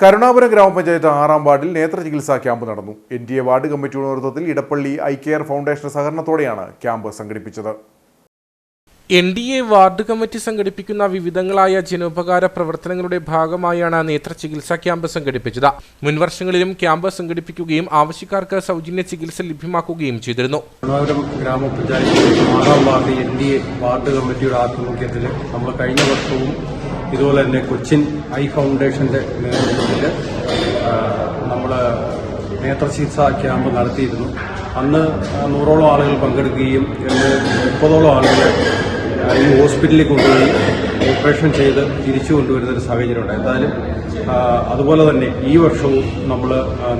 കരുണാപുരം ഗ്രാമപഞ്ചായത്ത് ആറാം വാർഡിൽ നേത്ര ചികിത്സാ ക്യാമ്പ് നടന്നു. എൻ ഡി എ വാർഡ് കമ്മിറ്റിയുടെ നേതൃത്വത്തിൽ ഇടപ്പള്ളി ഐ കെയർ ഫൗണ്ടേഷൻ സഹകരണത്തോടെയാണ് ക്യാമ്പ് സംഘടിപ്പിച്ചത്. N D A ward committee സംഘടിപ്പിക്കുന്ന വിവിധങ്ങളായ ജനോപകാര പ്രവർത്തനങ്ങളുടെ ഭാഗമായാണ് നേത്ര ചികിത്സാ ക്യാമ്പ് സംഘടിപ്പിച്ചത്. മുൻവർഷങ്ങളിലും ക്യാമ്പ് സംഘടിപ്പിക്കുകയും ആവശ്യക്കാർക്ക് സൗജന്യ ചികിത്സ ലഭ്യമാക്കുകയും ചെയ്തിരുന്നു. ഗ്രാമപഞ്ചായത്ത് ആറാം ward N D A ward കമ്മിറ്റിയുടെ ആഭിമുഖ്യത്തിൽ നമ്മൾ കഴിഞ്ഞ വർഷവും ഇതുപോലെ തന്നെ കൊച്ചിൻ ഐ ഫൗണ്ടേഷന്റെ നേതൃത്വത്തിൽ നമ്മൾ നേത്രചികിത്സാ ക്യാമ്പ് നടത്തിയിരുന്നു. അന്ന് നൂറോളം ആളുകൾ പങ്കെടുക്കുകയും മുപ്പതോളം ആളുകൾ ഈ ഹോസ്പിറ്റലിൽ കൊണ്ടുപോയി ഓപ്പറേഷൻ ചെയ്ത് തിരിച്ചു കൊണ്ടുവരുന്ന ഒരു സാഹചര്യം ഉണ്ട് എന്തായാലും അതുപോലെ തന്നെ ഈ വർഷവും നമ്മൾ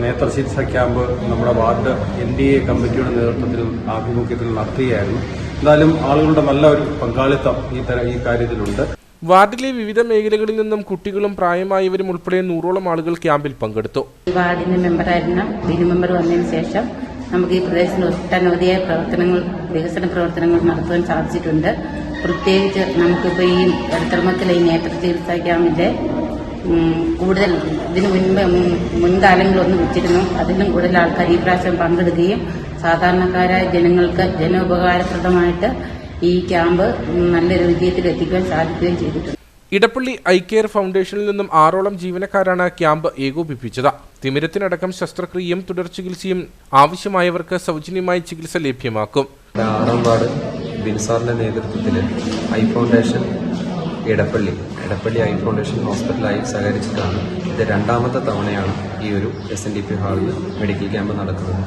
നേത്രചികിത്സാ ക്യാമ്പ് നമ്മുടെ വാർഡ് എൻ ഡി എ കമ്മിറ്റിയുടെ നേതൃത്വത്തിൽ ആഭിമുഖ്യത്തിൽ നടത്തുകയായിരുന്നു. എന്തായാലും ആളുകളുടെ നല്ല ഒരു പങ്കാളിത്തം ഈ തര ഈ കാര്യത്തിലുണ്ട്. വാർഡിലെ വിവിധ മേഖലകളിൽ നിന്നും കുട്ടികളും പ്രായമായവരും ഉൾപ്പെടെ നൂറോളം ആളുകൾ ക്യാമ്പിൽ പങ്കെടുത്തു. വാർഡിന്റെ മെമ്പറായിരുന്ന. ബിനു മെമ്പർ വന്നതിന് ശേഷം നമുക്ക് ഈ പ്രദേശത്ത് ഒട്ടനവധിയായ പ്രവർത്തനങ്ങൾ വികസന പ്രവർത്തനങ്ങൾ നടത്തുവാൻ സാധിച്ചിട്ടുണ്ട്. പ്രത്യേകിച്ച് നമുക്കിപ്പോൾ ഈ എടത്തളമത്തിലെ ഈ നേത്ര ചികിത്സാ ക്യാമ്പിന്റെ കൂടുതൽ ഇതിനു മുൻപ് മുൻകാലങ്ങളൊന്നും വെച്ചിരുന്നു. അതിലും കൂടുതൽ ആൾക്കാർ ഈ പ്രാവശ്യം പങ്കെടുക്കുകയും സാധാരണക്കാരായ ജനങ്ങൾക്ക് ജനോപകാരപ്രദമായിട്ട് ഈ ക്യാമ്പ് നല്ലൊരു വിജയത്തിൽ എത്തിക്കാൻ സാധിക്കുകയും ചെയ്തിട്ടുണ്ട്. ഇടപ്പള്ളി ഐ കെയർ ഫൗണ്ടേഷനിൽ നിന്നും ആറോളം ജീവനക്കാരാണ് ക്യാമ്പ് ഏകോപിപ്പിച്ചത്. തിമിരത്തിനടക്കം ശസ്ത്രക്രിയയും തുടർ ചികിത്സയും ആവശ്യമായവർക്ക് സൗജന്യമായി ചികിത്സ ലഭ്യമാക്കും. ആറാം വാർഡ് ബിൻസാറിന്റെ നേതൃത്വത്തിൽ eye foundation Edappally Edappally eye foundation ഹോസ്പിറ്റലായി സഹകരിച്ചിട്ടാണ് ഇത് രണ്ടാമത്തെ തവണയാണ് ഈ ഒരു എസ് എൻ ഡി പി ഹാളിൽ മെഡിക്കൽ ക്യാമ്പ് നടക്കുന്നത്.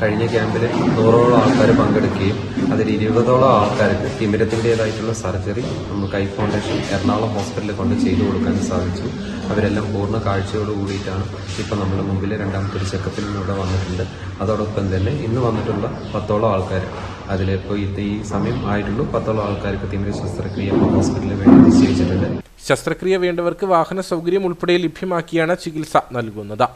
കഴിഞ്ഞ ക്യാമ്പിൽ നൂറോളം ആൾക്കാർ പങ്കെടുക്കുകയും അതിൽ ഇരുപതോളം ആൾക്കാർക്ക് തിമിരത്തിന്റെതായിട്ടുള്ള സർജറി നമുക്ക് ഐ ഫൗണ്ടേഷൻ എറണാകുളം ഹോസ്പിറ്റലിൽ കൊണ്ട് ചെയ്തു കൊടുക്കാൻ സാധിച്ചു. അവരെല്ലാം പൂർണ കാഴ്ചയോട് കൂടിയിട്ടാണ് ഇപ്പം നമ്മുടെ മുമ്പിൽ രണ്ടാമത്തെ ഒരു ചെക്കപ്പിൽ നിന്ന് ഇവിടെ വന്നിട്ടുണ്ട്. അതോടൊപ്പം തന്നെ ഇന്ന് വന്നിട്ടുള്ള പത്തോളം ആൾക്കാർ അതിലിപ്പോൾ ഇപ്പോൾ ഈ സമയം ആയിട്ടുള്ളൂ. പത്തോളം ആൾക്കാർക്ക് തീവ്ര ശസ്ത്രക്രിയ ഹോസ്പിറ്റലിൽ വേണ്ടി നിശ്ചയിച്ചിട്ടുണ്ട്. ശസ്ത്രക്രിയ വേണ്ടവർക്ക് വാഹന സൗകര്യം ഉൾപ്പെടെ ലഭ്യമാക്കിയാണ് ചികിത്സ നൽകുന്നത്.